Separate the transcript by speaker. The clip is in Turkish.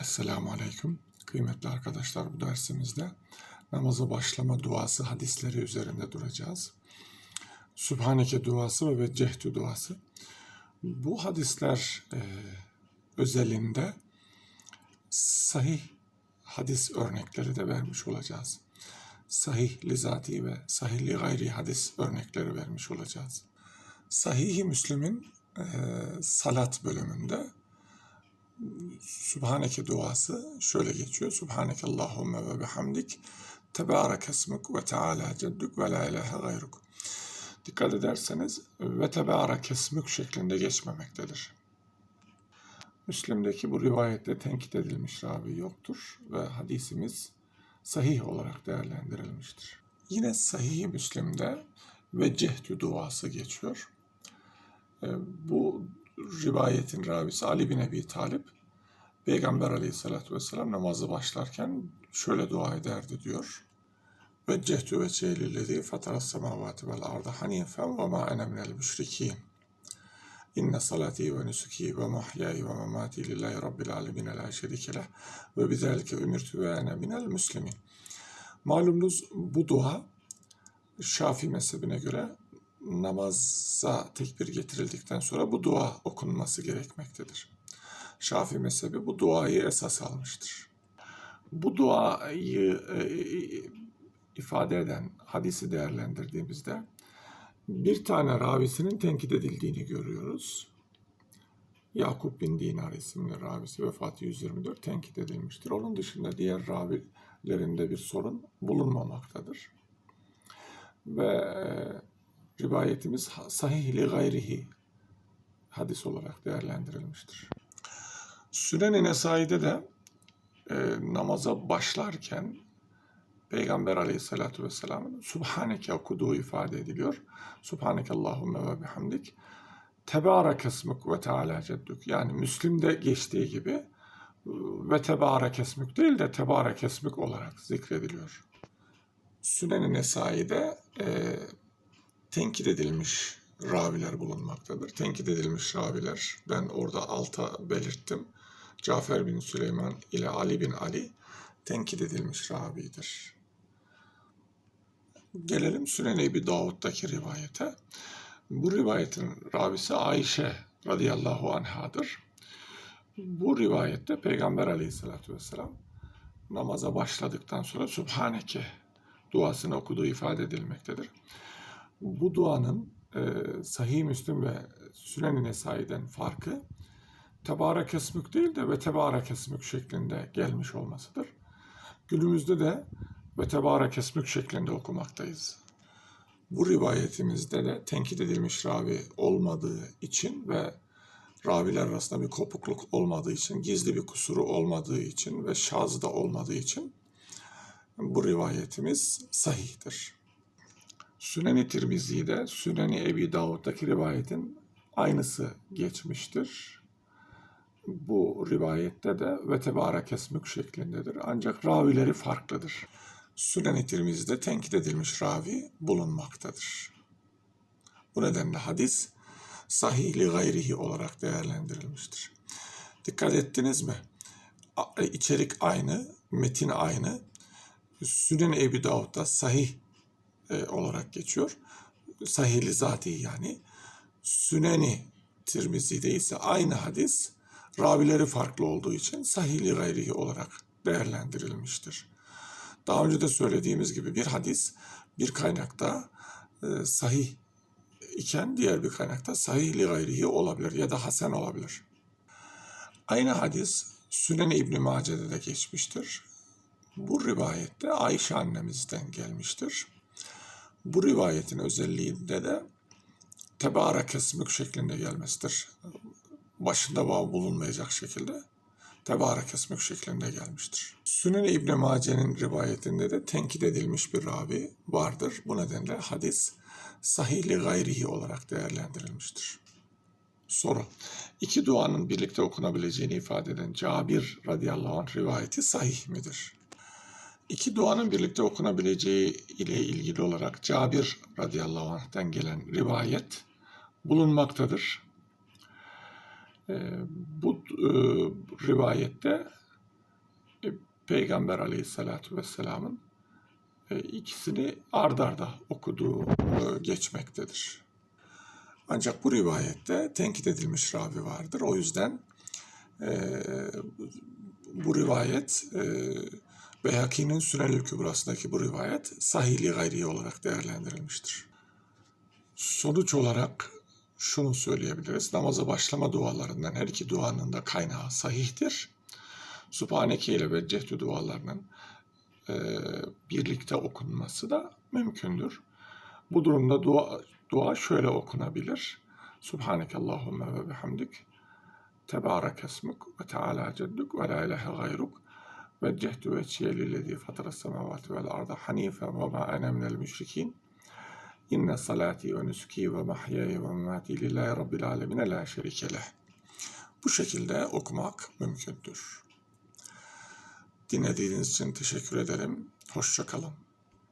Speaker 1: Esselamu Aleyküm. Kıymetli arkadaşlar bu dersimizde namaza başlama duası hadisleri üzerinde duracağız. Sübhaneke duası ve Veccehtü duası. Bu hadisler e, özelinde sahih hadis örnekleri de vermiş olacağız. Sahih lizati ve sahih li gayri hadis örnekleri vermiş olacağız. Sahih-i Müslim'in e, salat bölümünde Sübhaneke duası şöyle geçiyor. Sübhaneke Allahümme ve bihamdik. Tebarek esmuk ve teala ceddük ve la ilahe gayruk. Dikkat ederseniz ve tebarek esmuk şeklinde geçmemektedir. Müslim'deki bu rivayette tenkit edilmiş ravi yoktur ve hadisimiz sahih olarak değerlendirilmiştir. Yine sahih Müslim'de ve cehdü duası geçiyor. E, Bu rivayetin ravisi Ali bin Ebi Talip Peygamber aleyhissalatü vesselam namazı başlarken şöyle dua ederdi diyor. Ve cehtü ve cehlillezi fataras semavati vel arda hanifen ve ma ene minel müşrikin. İnne salati ve nusuki ve mahyai ve mamati lillahi rabbil alemine la şerike leh ve bizalike ümirtü ve ene minel müslimin. Malumunuz bu dua Şafii mezhebine göre namaza tekbir getirildikten sonra bu dua okunması gerekmektedir. Şafii mezhebi bu duayı esas almıştır. Bu duayı e, ifade eden hadisi değerlendirdiğimizde bir tane ravisinin tenkit edildiğini görüyoruz. Yakup bin Dinar isimli ravisi vefatı 124 tenkit edilmiştir. Onun dışında diğer ravilerinde bir sorun bulunmamaktadır. Ve e, rivayetimiz sahih li gayrihi hadis olarak değerlendirilmiştir. Sünen-i Nesai'de de e, namaza başlarken Peygamber aleyhissalatü vesselamın Subhaneke okuduğu ifade ediliyor. Subhaneke Allahümme ve bihamdik. Tebarek esmuk ve teala ceddük. Yani Müslim'de geçtiği gibi ve tebarek esmük değil de tebarek esmük olarak zikrediliyor. Sünen-i Nesai'de e, tenkit edilmiş raviler bulunmaktadır. Tenkit edilmiş raviler ben orada alta belirttim. Cafer bin Süleyman ile Ali bin Ali tenkit edilmiş ravidir. Gelelim Sünen Ebi Davud'daki rivayete. Bu rivayetin ravisi Ayşe radıyallahu anhadır. Bu rivayette Peygamber aleyhissalatü vesselam namaza başladıktan sonra Subhaneke duasını okuduğu ifade edilmektedir. Bu duanın e, Sahih Müslim ve Sünen-i Nesai'den farkı tebarek esmük değil de ve tebarek esmük şeklinde gelmiş olmasıdır. Günümüzde de ve tebarek esmük şeklinde okumaktayız. Bu rivayetimizde de tenkit edilmiş ravi olmadığı için ve raviler arasında bir kopukluk olmadığı için, gizli bir kusuru olmadığı için ve şaz da olmadığı için bu rivayetimiz sahihtir. Sünen-i Tirmizi'de, Sünen-i Ebi Davud'daki rivayetin aynısı geçmiştir. Bu rivayette de ve tebarek esmük şeklindedir. Ancak ravileri farklıdır. Sünen-i Tirmizi'de tenkit edilmiş ravi bulunmaktadır. Bu nedenle hadis sahih gayrihi olarak değerlendirilmiştir. Dikkat ettiniz mi? İçerik aynı, metin aynı. Sünen-i Ebi Davud'da sahih e, olarak geçiyor. Sahih-i zati yani. Süneni Tirmizi'de ise aynı hadis ravileri farklı olduğu için sahih-i gayrihi olarak değerlendirilmiştir. Daha önce de söylediğimiz gibi bir hadis bir kaynakta e, sahih iken diğer bir kaynakta sahih-i gayrihi olabilir ya da hasen olabilir. Aynı hadis Sünen-i İbn Mace'de de geçmiştir. Bu rivayette Ayşe annemizden gelmiştir. Bu rivayetin özelliğinde de tebarek esmük şeklinde gelmesidir. Başında vav bulunmayacak şekilde tebarek esmük şeklinde gelmiştir. Sünen İbn Mace'nin rivayetinde de tenkit edilmiş bir ravi vardır. Bu nedenle hadis sahihli gayrihi olarak değerlendirilmiştir. Soru. İki duanın birlikte okunabileceğini ifade eden Cabir radıyallahu anh rivayeti sahih midir? İki duanın birlikte okunabileceği ile ilgili olarak Cabir radıyallahu anh'ten gelen rivayet bulunmaktadır. Ee, bu e, rivayette Peygamber aleyhissalatü vesselamın e, ikisini ard arda okuduğu e, geçmektedir. Ancak bu rivayette tenkit edilmiş ravi vardır. O yüzden e, bu rivayet e, Beyhaki'nin Sünel-i Kübrası'ndaki bu rivayet sahili gayri olarak değerlendirilmiştir. Sonuç olarak şunu söyleyebiliriz. Namaza başlama dualarından her iki duanın da kaynağı sahihtir. Subhaneke ile Veccehtu dualarının e, birlikte okunması da mümkündür. Bu durumda dua, dua şöyle okunabilir. Subhaneke Allahümme ve bihamdik. Tebarek esmuk ve teala cedduk ve la ilahe gayruk. Veccehtu veciye lillezî fatara semavati vel arda hanifen ve ma ene minel müşrikin. İnne salati ve nusuki ve mahyaya ve memati lillahi rabbil alemine la şerike. Bu şekilde okumak mümkündür. Dinlediğiniz için teşekkür ederim. Hoşça kalın.